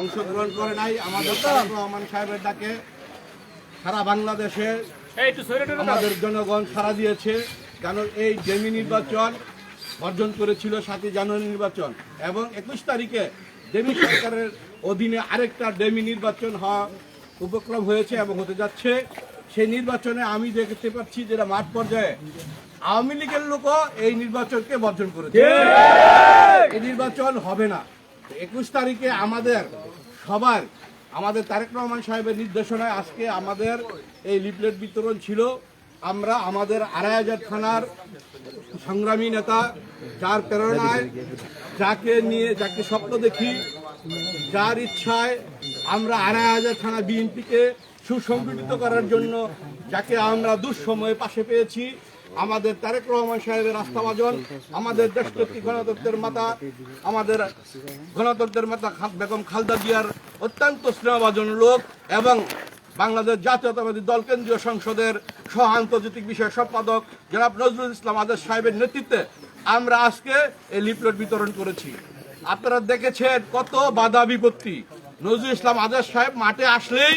অংশগ্রহণ করে নাই। আমাদের রহমান সাহেবের ডাকে সারা বাংলাদেশে আমাদের জনগণ সারা দিয়েছে। কারণ এই ডেমি নির্বাচন বর্জন করেছিল সাতই জানুয়ারি নির্বাচন। এবং একুশ তারিখে ডেমি সরকারের অধীনে আরেকটা ডেমি নির্বাচন হওয়া উপক্রম হয়েছে এবং হতে যাচ্ছে। সেই নির্বাচনে আমি দেখতে পাচ্ছি যেটা মাঠ পর্যায়ে আওয়ামী লীগের লোকও এই নির্বাচনকে বর্জন করেছে। এই নির্বাচন হবে না। একুশ তারিখে আমাদের সবার, আমাদের তারেক রহমান সাহেবের নির্দেশনায় আজকে আমাদের এই লিফলেট বিতরণ ছিল। আমরা আমাদের আড়াই হাজার থানার সংগ্রামী নেতা, যার প্রেরণায় যাকে নিয়ে, যাকে স্বপ্ন দেখি, যার ইচ্ছায় আমরা আড়াই হাজার থানা বিএনপিকে সুসংগঠিত করার জন্য, যাকে আমরা দুঃসময়ে পাশে পেয়েছি। আমাদের তারেক রহমান সাহেবের আস্থাভাজন, আমাদের দেশপ্রতি গণতন্ত্রের মাতা, আমাদের গণতন্ত্রের মাতা বেগম খালদা জিয়ার অত্যন্ত স্নেহভাজন লোক এবং বাংলাদেশ জাতীয়তাবাদী দল কেন্দ্রীয় সংসদের সহ আন্তর্জাতিক বিষয় সম্পাদক জনাব নজরুল ইসলাম আজাদ সাহেবের নেতৃত্বে আমরা আজকে এই লিফলেট বিতরণ করেছি। আপনারা দেখেছেন কত বাধা বিপত্তি। নজরুল ইসলাম আজাদ সাহেব মাঠে আসলেই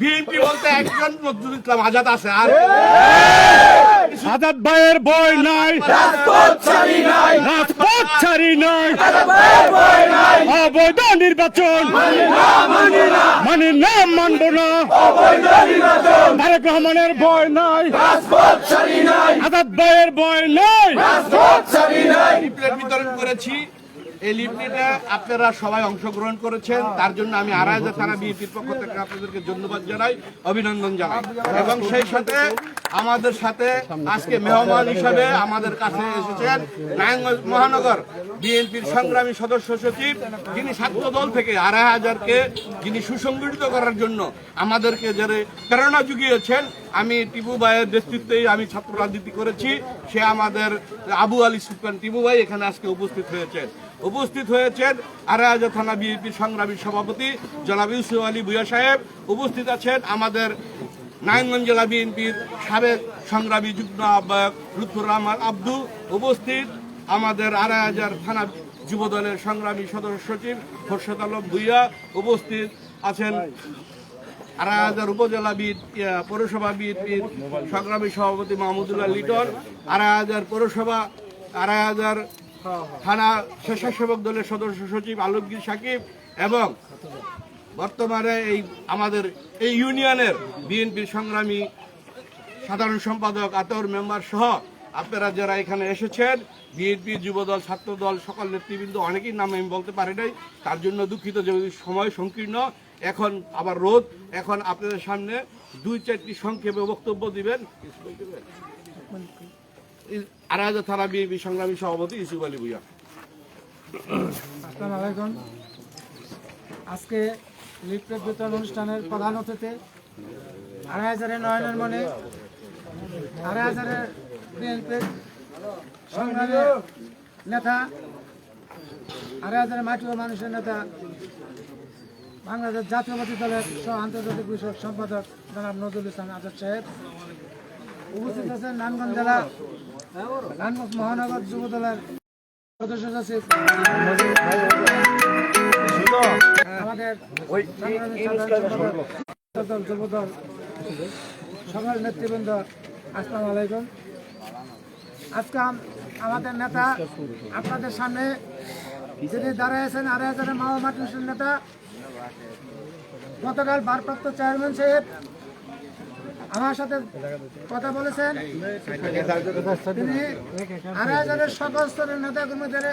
বিএনপি বলতে একজন নজরুল ইসলাম আজাদ আছে আর আজাদ ভাইয়ের বই নাই। রাজপথ ছাড়ি নাই। অবৈধ নির্বাচন। মানে না মানব না। তারেক রহমানের বয় নাই। আজাদ ভাইয়ের বয় নাই। করেছি এই লিফলেটে আপনারা সবাই অংশগ্রহণ করেছেন। তার জন্য আমি আড়াই হাজার থানা বিএনপির পক্ষ থেকে আপনাদেরকে ধন্যবাদ জানাই, অভিনন্দন জানাই। এবং সেই সাথে আমাদের সাথে আজকে মেহমান হিসাবে আমাদের কাছে এসেছেন নারায়ণগঞ্জ মহানগর বিএনপির সংগ্রামী সদস্য সচিব, যিনি ছাত্র দল থেকে আড়াই হাজারকে যিনি সুসংগঠিত করার জন্য আমাদেরকে যারা প্রেরণা জুগিয়েছেন, আমি টিপু ভাইয়ের নেতৃত্বেই আমি ছাত্র রাজনীতি করেছি। সে আমাদের আবু আলী সুলতান টিপু ভাই এখানে আজকে উপস্থিত হয়েছেন। উপস্থিত হয়েছেন আড়াইহাজা থানা বিএনপির সংগ্রামী সভাপতি জনাব ইউসুফ আলী ভুয়া সাহেব। উপস্থিত আছেন আমাদের নারায়ণগঞ্জ জেলা বিএনপির সাবেক সংগ্রামী যুগ্ম আহ্বায়ক লুৎফুর রহমান আব্দু। উপস্থিত আমাদের আড়াই হাজার থানা যুবদলের সংগ্রামী সদস্য সচিব খোরশেদ আলম ভুইয়া। উপস্থিত আছেন আড়াই হাজার উপজেলা পৌরসভা বিএনপির সংগ্রামী সভাপতি মাহমুদুল্লাহ লিটন। আড়াই হাজার পৌরসভা আড়াই হাজার থানা স্বেচ্ছাসেবক দলের সদস্য সচিব আলমগীর সাকিব এবং বর্তমানে এই আমাদের এই ইউনিয়নের বিএনপির সংগ্রামী সাধারণ সম্পাদক আতর মেম্বার সহ আপনারা যারা এখানে এসেছেন, বিএনপি, যুবদল, ছাত্রদল, সকল নেতৃবৃন্দ অনেকেই নাম আমি বলতে পারি নাই, তার জন্য দুঃখিত যে সময় সংকীর্ণ। এখন আবার রোদ, এখন আপনাদের সামনে দুই চারটি সংক্ষেপে বক্তব্য দিবেন। আড়াই থানা বিএনপি সংগ্রামী সভাপতি ইসুফ আলী ভুইয়া। আজকে লিফলেট বিতরণ অনুষ্ঠানের প্রধান অতিথি আড়াই হাজারের নয়নের মনে, আড়াই হাজারের বিএনপির সংগ্রামী নেতা, আড়াই হাজারের মাটি মানুষের নেতা, বাংলাদেশ জাতীয়বাদী দলের সহ আন্তর্জাতিক বিষয়ক সম্পাদক জনাব নজরুল ইসলাম আজাদ সাহেব। উপস্থিত আছেন নারায়ণগঞ্জ জেলা মহানগর যুব দলের সদস্য সচিব আমাদের যুবদল সকল নেতৃবৃন্দ আসসালামু আলাইকুম। আজকে আমাদের নেতা আপনাদের সামনে যিনি দাঁড়াইছেন আড়াই হাজারের মাওয়া মাটির নেতা গতকাল ভারপ্রাপ্ত চেয়ারম্যান সাহেব আমার সাথে কথা বলেছেন। তিনি সকল স্তরের নেতা কর্মীদের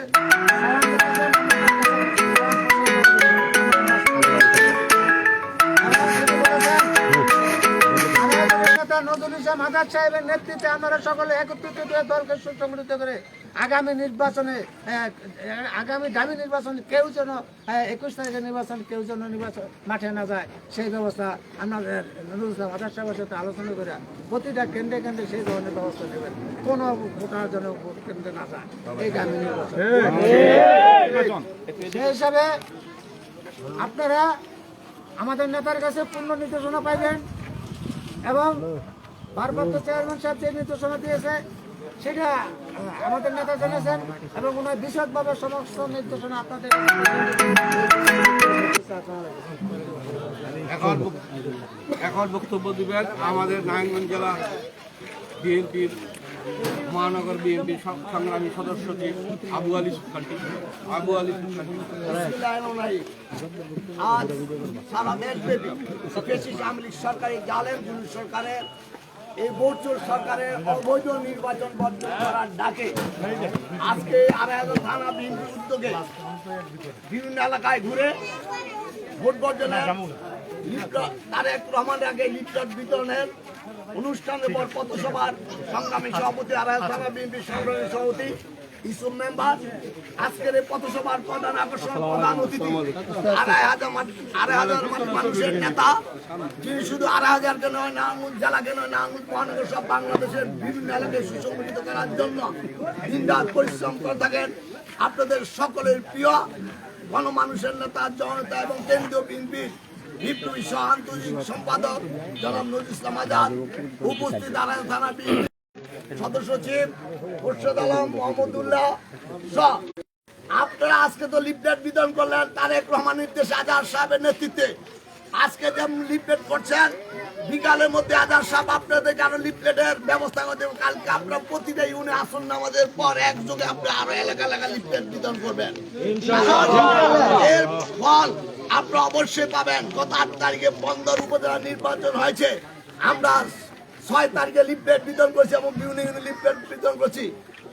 নজরুল ইসলাম আজাদ সাহেবের নেতৃত্বে আমরা সকলে একত্রিত দলকে সুসংগঠিত করে আগামী নির্বাচনে আগামী দাবি নির্বাচন কেউ যেন একুশ তারিখের নির্বাচন কেউ যেন নির্বাচন মাঠে না যায় সেই ব্যবস্থা আমাদের নজরুল ইসলাম আজাদ সাহেবের সাথে আলোচনা করে প্রতিটা কেন্দ্রে কেন্দ্রে সেই ধরনের ব্যবস্থা নেবেন। কোনো ভোটার যেন ভোট কেন্দ্রে না যায় এই দাবি নির্বাচন। সেই হিসাবে আপনারা আমাদের নেতার কাছে পূর্ণ নির্দেশনা পাইবেন এবং ভারপ্রাপ্ত চেয়ারম্যান সাহেব যে নির্দেশনা দিয়েছে সেটা আমাদের নেতা জেনেছেন এবং ওনার বিশদভাবে সমস্ত নির্দেশনা আপনাদের এখন এখন বক্তব্য দিবেন আমাদের নারায়ণগঞ্জ জেলা বিএনপির মহানগর বিএনপি সংগ্রামী সদস্য আবু আলী সুলতানটি। আবু আলী সারা দেশব্যাপী জালেম গুরু সরকারের এই বোরচুর সরকারের অবৈধ নির্বাচন বর্জন করার ডাকে আজকে আড়াইহাজার থানা বিএনপির উদ্যোগে বিভিন্ন এলাকায় ঘুরে ভোট বর্জনের তারেক রহমান আগে লিফলেট বিতরণের অনুষ্ঠানের পর পথসভার সংগ্রামী সভাপতি আড়াইহাজার থানা বিএনপির সংগ্রামী সভাপতি ইসুম মেম্বার আজকের এই পথসভার প্রধান আকর্ষণ প্রধান অতিথি আড়াই হাজার আড়াই হাজার মানুষের নেতা যিনি শুধু আড়াই হাজারকে নয় নাঙ্গুল জেলাকে নয় নাঙ্গুল মহানগর সব বাংলাদেশের বিভিন্ন এলাকায় সুসংগঠিত করার জন্য দিনরাত পরিশ্রম করে থাকেন। আপনাদের সকলের প্রিয় গণমানুষের নেতা জনতা এবং কেন্দ্রীয় বিএনপির বিপ্লবী সহ আন্তর্জাতিক সম্পাদক জনাব নজরুল ইসলাম আজাদ উপস্থিত আড়াই থানা সদস্য সচিব খুরশেদ আলম মোহাম্মদুল্লাহ সহ আপনারা আজকে তো লিফলেট বিতরণ করলেন তারেক রহমান নির্দেশ আজার সাহেবের নেতৃত্বে। আজকে যেমন লিফলেট করছেন বিকালের মধ্যে আজার সাহেব আপনাদেরকে আরও লিফলেটের ব্যবস্থা করে দেবেন। কালকে আপনারা প্রতিটা ইউনি আসন নামাজের পর একযোগে আপনারা আরও এলাকা এলাকা লিফলেট বিতরণ করবেন। এর ফল আপনারা অবশ্যই পাবেন। গত আট তারিখে বন্দর উপজেলা নির্বাচন হয়েছে। আমরা ছয় তারিখে লিফলেট বিতরণ করছি এবং বিভিন্ন বিভিন্ন লিফলেট বিতরণ করছি।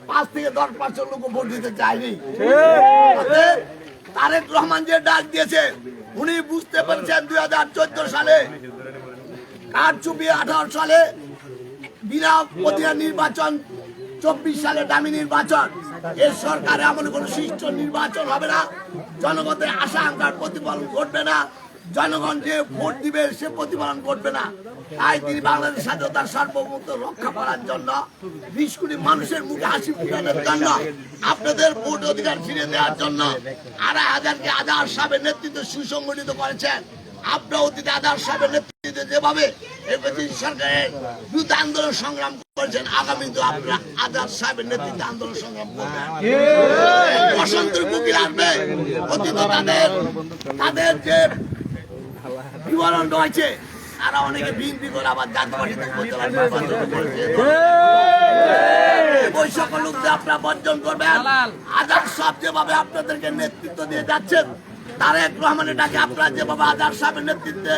পাঁচ থেকে দশ পার্সেন্ট লোক ভোট দিতে চায়নি। অতএব তারেক রহমান যে ডাক দিয়েছে উনি বুঝতে পেরেছেন দুই হাজার চোদ্দ সালে কারচুপি আঠারো সালে বিনা প্রতিনিধি নির্বাচন চব্বিশ সালে দামি নির্বাচন। এর সরকারে আমলে কোনো সুষ্ঠু নির্বাচন হবে না। জনগণের আশা আকাঙ্ক্ষার প্রতিফলন ঘটবে না। জনগণ যে ভোট দিবে সে প্রতিফলন ঘটবে না। তাই তিনি বাংলাদেশ স্বাধীনতার সার্বভৌমত্ব রক্ষা করার জন্য বিশ কোটি মানুষের মুখে হাসি ফুটানোর জন্য আপনাদের ভোট অধিকার ফিরে দেওয়ার জন্য আড়াই হাজারকে আজার সাহেবের নেতৃত্বে সুসংগঠিত করেছেন। আপনার অতীতে আধার সাহেবের নেতৃত্বে যেভাবে সরকারের বিরুদ্ধে আন্দোলন সংগ্রাম করেছেন আগামী তো আপনারা আধার সাহেবের নেতৃত্বে আন্দোলন সংগ্রাম করবেন। বসন্তের কুকিল আসবে। অতীত তাদের তাদের যে বিবরণ রয়েছে। তারা অনেকে বিএনপি করে আবার করেছে ওই সকল লোকদের আপনারা বর্জন করবেন। আজাদ সাহেব যেভাবে আপনাদেরকে নেতৃত্ব দিয়ে যাচ্ছেন তারেক রহমানের ডাকে আপনারা যেভাবে আজাদ সাহেবের নেতৃত্বে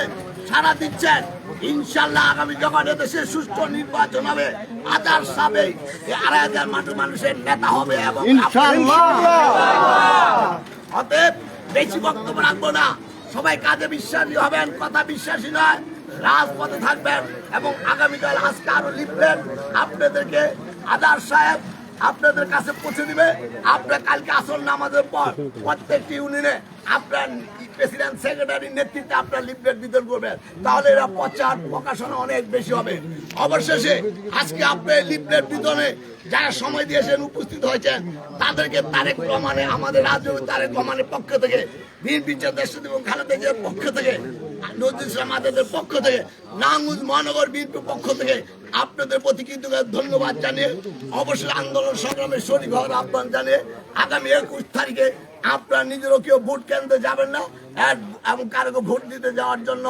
সারা দিচ্ছেন ইনশাল্লাহ আগামী যখন এদেশে সুষ্ঠু নির্বাচন হবে সাহেব এই আড়াই হাজার মানুষ মানুষের নেতা হবে এবং অতএব বেশি বক্তব্য রাখব না। সবাই কাজে বিশ্বাসী হবেন, কথা বিশ্বাসী নয়, রাজপথে থাকবেন এবং আগামীকাল আজকে আরও লিখবেন। আপনাদেরকে আদার সাহেব আপনাদের কাছে পৌঁছে দিবে। আপনার কালকে আসল নামাজের পর প্রত্যেকটি ইউনিয়নে আপনার প্রেসিডেন্ট, সেক্রেটারির নেতৃত্বে আপনার লিফলেট বিতরণ করবেন। তাহলে এরা প্রচার প্রকাশনা অনেক বেশি হবে। অবশেষে আজকে আপনার লিফলেট বিতরণে যারা সময় দিয়েছেন উপস্থিত হয়েছেন, তাদেরকে তারেক রহমানে আমাদের রাজ্য তারেক রহমানের পক্ষ থেকে, বিএনপি দেশ এবং খালেদা জিয়ার পক্ষ থেকে নজরুল ইসলাম আজাদের পক্ষ থেকে, নাঙ্গুজ মহানগর বিএনপির পক্ষ থেকে আপনাদের প্রতি কিন্তু ধন্যবাদ জানিয়ে অবশ্যই আন্দোলন সংগ্রামে শরীর হওয়ার আহ্বান জানিয়ে আগামী একুশ তারিখে আপনারা নিজেরও কেউ ভোট কেন্দ্রে যাবেন না এবং কারও ভোট দিতে যাওয়ার জন্য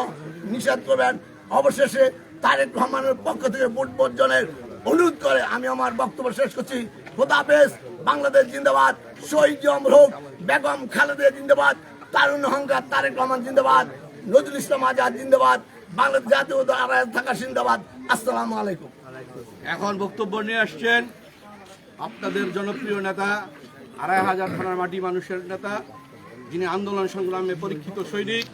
নিষেধ করবেন। অবশেষে তারেক রহমানের পক্ষ থেকে ভোট বর্জনের অনুরোধ করে আমি আমার বক্তব্য শেষ করছি। খোদাফেজ বাংলাদেশ জিন্দাবাদ, শহীদ হোক, বেগম খালেদা জিন্দাবাদ তারুণ অহংকার তারেক রহমান জিন্দাবাদ। নজরুল ইসলাম আজাদ জিন্দাবাদ বাংলাদেশ জাতীয় থাকা জিন্দাবাদ। আসসালামু আলাইকুম। এখন বক্তব্য নিয়ে আসছেন আপনাদের জনপ্রিয় নেতা আড়াই হাজার থানার মাটি মানুষের নেতা যিনি আন্দোলন সংগ্রামে পরীক্ষিত সৈনিক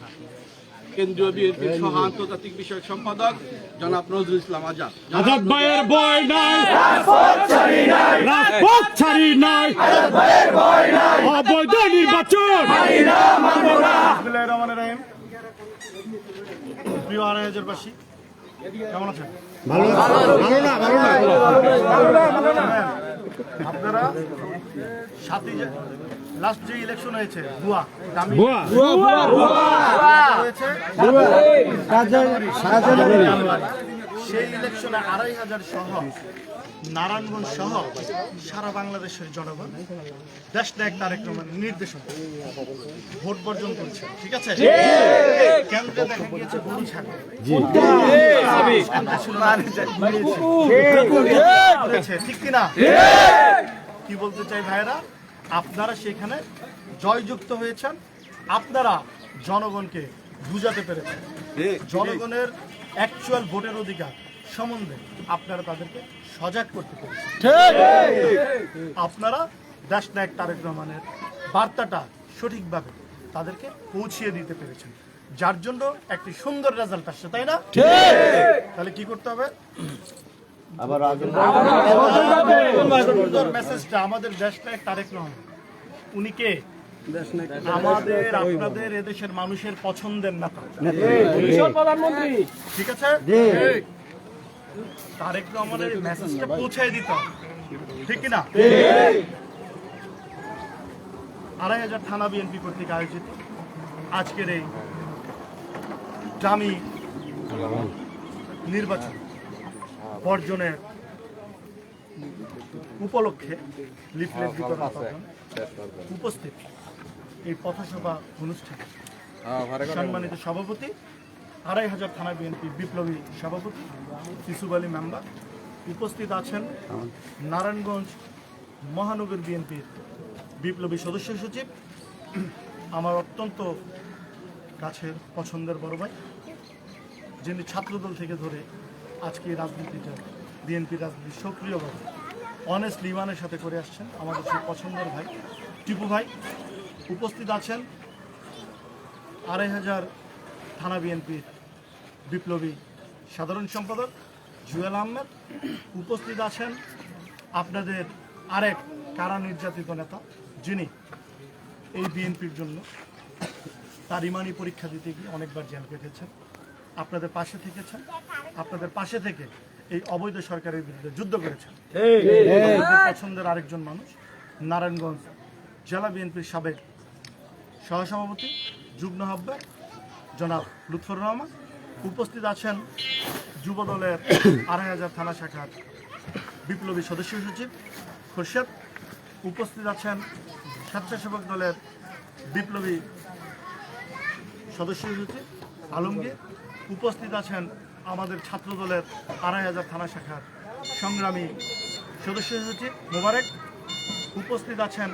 কেন্দ্রীয় বিএনপির সহ আন্তর্জাতিক বিষয়ক সম্পাদক জনাব নজরুল ইসলাম আজাদ। আজাদ ভাইয়ের বই নাই। রাজপথ ছাড়ি নাই। অবৈধ নির্বাচন। রহিম। প্রিয় আড়াই হাজারবাসী কেমন আছেন? ভালো ভালো না ভালো না। আপনারা সাতই লাস্ট যে ইলেকশন হয়েছে দামি। বুয়া হয়েছে। সেই ইলেকশনে আড়াই হাজার সহ নারায়ণগঞ্জ সহ সারা বাংলাদেশের জনগণ দেশ নায়ক তারেক রহমানের নির্দেশনা ভোট বর্জন করছে ঠিক আছে? কেন্দ্রে দেখা গিয়েছে গরু ছাগল ঠিক কিনা? কি বলতে চাই ভাইরা আপনারা সেখানে জয়যুক্ত হয়েছেন। আপনারা জনগণকে বুঝাতে পেরেছেন। জনগণের অ্যাকচুয়াল ভোটের অধিকার সম্বন্ধে। আপনারা তাদেরকে সজাগ করতে পেরেছেন। আপনারা দেশ নায়ক তারেক রহমানের বার্তাটা সঠিকভাবে তাদেরকে পৌঁছিয়ে দিতে পেরেছেন। যার জন্য একটি সুন্দর রেজাল্ট আসছে তাই না? তাহলে কি করতে হবে? মেসেজটা আমাদের দেশ নায়ক তারেক রহমান। উনি কে? আমাদের আপনাদের এদেশের মানুষের পছন্দের নেতা। ঠিক আছে? তারেক রহমানের এই মেসেজটা পৌঁছায় দিতে হবে। ঠিক কিনা? আড়াই হাজার থানা বিএনপি কর্তৃক আয়োজিত আজকের এই দামি নির্বাচন বর্জনের উপলক্ষে লিফলেট বিতরণ প্রদান উপস্থিত এই পথসভা অনুষ্ঠানে সম্মানিত সভাপতি আড়াই হাজার থানা বিএনপি বিপ্লবী সভাপতি ইসুব আলী মেম্বার উপস্থিত আছেন নারায়ণগঞ্জ মহানগর বিএনপির বিপ্লবী সদস্য সচিব আমার অত্যন্ত কাছের পছন্দের বড় ভাই যিনি ছাত্রদল থেকে ধরে আজকে রাজনীতিটা বিএনপি রাজনীতি সক্রিয়ভাবে অনেস্ট ইমানের সাথে করে আসছেন আমাদের সেই পছন্দের ভাই টিপু ভাই। উপস্থিত আছেন আড়াই হাজার থানা বিএনপির বিপ্লবী সাধারণ সম্পাদক জুয়েল আহমেদ উপস্থিত আছেন আপনাদের আরেক কারা নির্যাতিত নেতা যিনি এই বিএনপির জন্য তার ইমানি পরীক্ষা দিতে গিয়ে অনেকবার জেল কেটেছেন আপনাদের পাশে থেকেছেন আপনাদের পাশে থেকে এই অবৈধ সরকারের বিরুদ্ধে যুদ্ধ করেছেন। পছন্দের আরেকজন মানুষ নারায়ণগঞ্জ জেলা বিএনপির সাবেক সহসভাপতি যুগ্ম আহ্বায়ক জনাব লুৎফর রহমান। উপস্থিত আছেন যুব দলের আড়াই হাজার থানা শাখার বিপ্লবী সদস্য সচিব খোরশেদ। উপস্থিত আছেন স্বেচ্ছাসেবক দলের বিপ্লবী সদস্য সচিব আলমগীর। উপস্থিত আছেন আমাদের ছাত্র দলের আড়াই হাজার থানা শাখার সংগ্রামী সদস্য সচিব মোবারক। উপস্থিত আছেন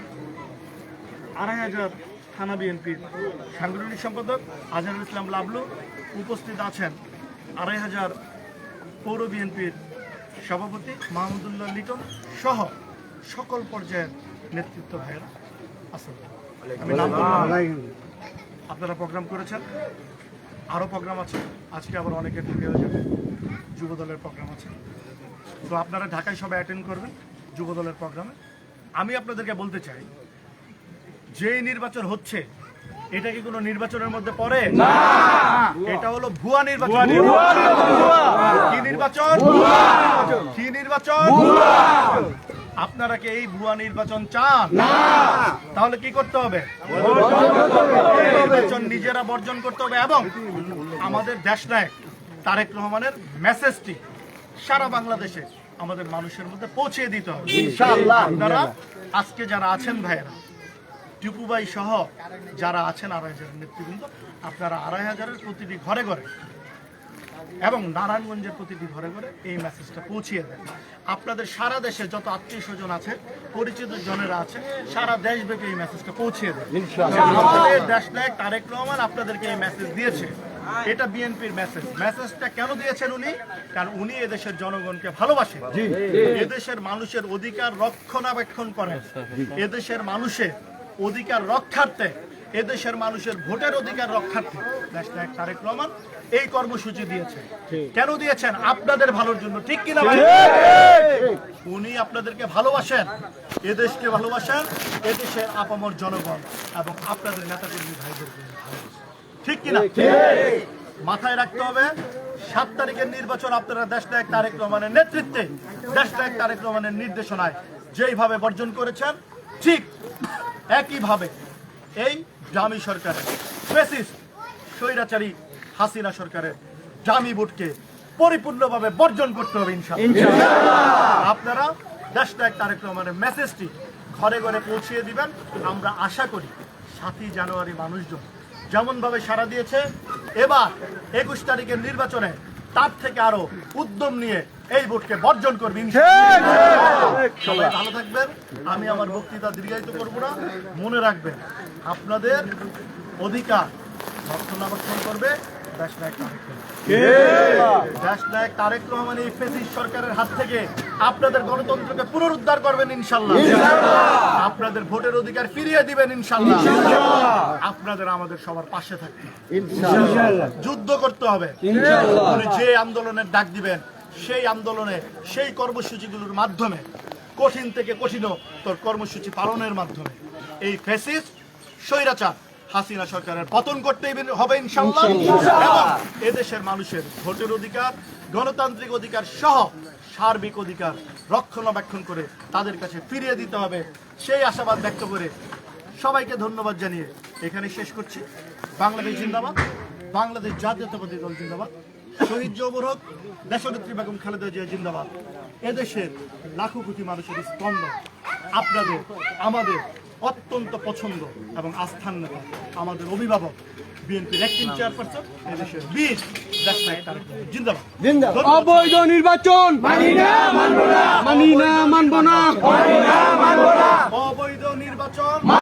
আড়াই হাজার থানা বিএনপির সাংগঠনিক সম্পাদক আজহারুল ইসলাম লাবলু। উপস্থিত আছেন আড়াই হাজার পৌর বিএনপির সভাপতি মাহমুদুল্লাহ লিটন সহ সকল পর্যায়ের নেতৃত্ব ভাইয়েরা। নাম আপনারা প্রোগ্রাম করেছেন, আরও প্রোগ্রাম আছে। আজকে আবার অনেকে ঢুকে হয়ে যাবে, যুব দলের প্রোগ্রাম আছে। তো আপনারা ঢাকায় সবাই অ্যাটেন্ড করবেন যুব দলের প্রোগ্রামে। আমি আপনাদেরকে বলতে চাই, যেই নির্বাচন হচ্ছে এটা কি কোনো নির্বাচনের মধ্যে পড়ে? না। এটা হলো ভুয়া নির্বাচন। কি নির্বাচন? কি নির্বাচন? আপনারা কি এই ভুয়া নির্বাচন চান? তাহলে কি করতে হবে? নির্বাচন নিজেরা বর্জন করতে হবে এবং আমাদের দেশ নায়ক তারেক রহমানের মেসেজটি সারা বাংলাদেশে আমাদের মানুষের মধ্যে পৌঁছে দিতে হবে। আপনারা আজকে যারা আছেন ভাইয়েরা টিপুবাই সহ যারা আছেন আড়াই হাজারের নেতৃবৃন্দ আপনারা আড়াই হাজারের প্রতিটি ঘরে ঘরে এবং নারায়ণগঞ্জের প্রতিটি ঘরে ঘরে এই মেসেজটা পৌঁছিয়ে দেন। আপনাদের সারা দেশে যত আত্মীয় স্বজন আছে পরিচিত জনেরা আছে সারা দেশব্যাপী এই মেসেজটা পৌঁছিয়ে দেন। আমাদের দেশ নায়ক তারেক রহমান আপনাদেরকে এই মেসেজ দিয়েছে। এটা বিএনপির মেসেজ মেসেজটা কেন দিয়েছেন উনি? কারণ উনি এদেশের জনগণকে ভালোবাসেন। এদেশের মানুষের অধিকার রক্ষণাবেক্ষণ করেন। এদেশের মানুষের অধিকার রক্ষার্থে এদেশের মানুষের ভোটের অধিকার রক্ষার্থে তারেক রহমান এই কর্মসূচি দিয়েছেন। কেন দিয়েছেন? আপনাদের ভালোর জন্য। ঠিক কিনা ভাই? উনি আপনাদেরকে ভালোবাসেন এদেশকে ভালোবাসেন এদেশের আপামর জনগণ এবং আপনাদের নেতাকর্মী ভালোবাসেন ঠিক কিনা? মাথায় রাখতে হবে সাত তারিখের নির্বাচন আপনারা দেশ নায়ক তারেক রহমানের নেতৃত্বে দেশ নায়ক তারেক রহমানের নির্দেশনায় যেইভাবে বর্জন করেছেন ঠিক একইভাবে এই জামি সরকারের ফেসিস্ট স্বৈরাচারী হাসিনা সরকারের জামি ভোটকে পরিপূর্ণভাবে বর্জন করতে হবে আপনারা দেশ নায়ক তারেক রহমানের মেসেজটি ঘরে ঘরে পৌঁছিয়ে দিবেন। আমরা আশা করি সাতই জানুয়ারি মানুষজন যেমনভাবে সাড়া দিয়েছে এবার একুশ তারিখের নির্বাচনে তার থেকে আরও উদ্যম নিয়ে এই ভোটকে বর্জন করবে সবাই ভালো থাকবেন। আমি আমার বক্তৃতা দীর্ঘায়িত করব না। মনে রাখবেন আপনাদের অধিকার রক্ষণাবেক্ষণ করবে তারেক রহমান। এই সরকারের হাত থেকে আপনাদের গণতন্ত্রকে পুনরুদ্ধার করবেন ইনশাল্লাহ। আপনাদের ভোটের অধিকার ফিরিয়ে দিবেন ইনশাল্লাহ। আপনাদের আমাদের সবার পাশে থাকতে যুদ্ধ করতে হবে। যে আন্দোলনের ডাক দিবেন সেই আন্দোলনে সেই কর্মসূচিগুলোর মাধ্যমে কঠিন থেকে কঠিনতর কর্মসূচি পালনের মাধ্যমে। এই ফেসিস্ট স্বৈরাচার হাসিনা সরকারের পতন করতেই হবে ইনশাল্লাহ এবং এদেশের মানুষের ভোটের অধিকার গণতান্ত্রিক অধিকার সহ সার্বিক অধিকার রক্ষণাবেক্ষণ করে তাদের কাছে ফিরিয়ে দিতে হবে। সেই আশাবাদ ব্যক্ত করে সবাইকে ধন্যবাদ জানিয়ে এখানে শেষ করছি। বাংলাদেশ জিন্দাবাদ বাংলাদেশ জাতীয়তাবাদী দল জিন্দাবাদ। শহীদ জবর হোক দেশনেত্রী বেগম খালেদা জিয়া জিন্দাবাদ। এদেশের লাখো কোটি মানুষের স্পন্দন আপনাদের আমাদের অত্যন্ত পছন্দ এবং আস্থান নেতা আমাদের অভিভাবক বিএনপির অ্যাক্টিং চেয়ারপারসন এদেশের বীর অবৈধ নির্বাচন। মানি না। মানবো না। মানি না মানবো না। অবৈধ নির্বাচন।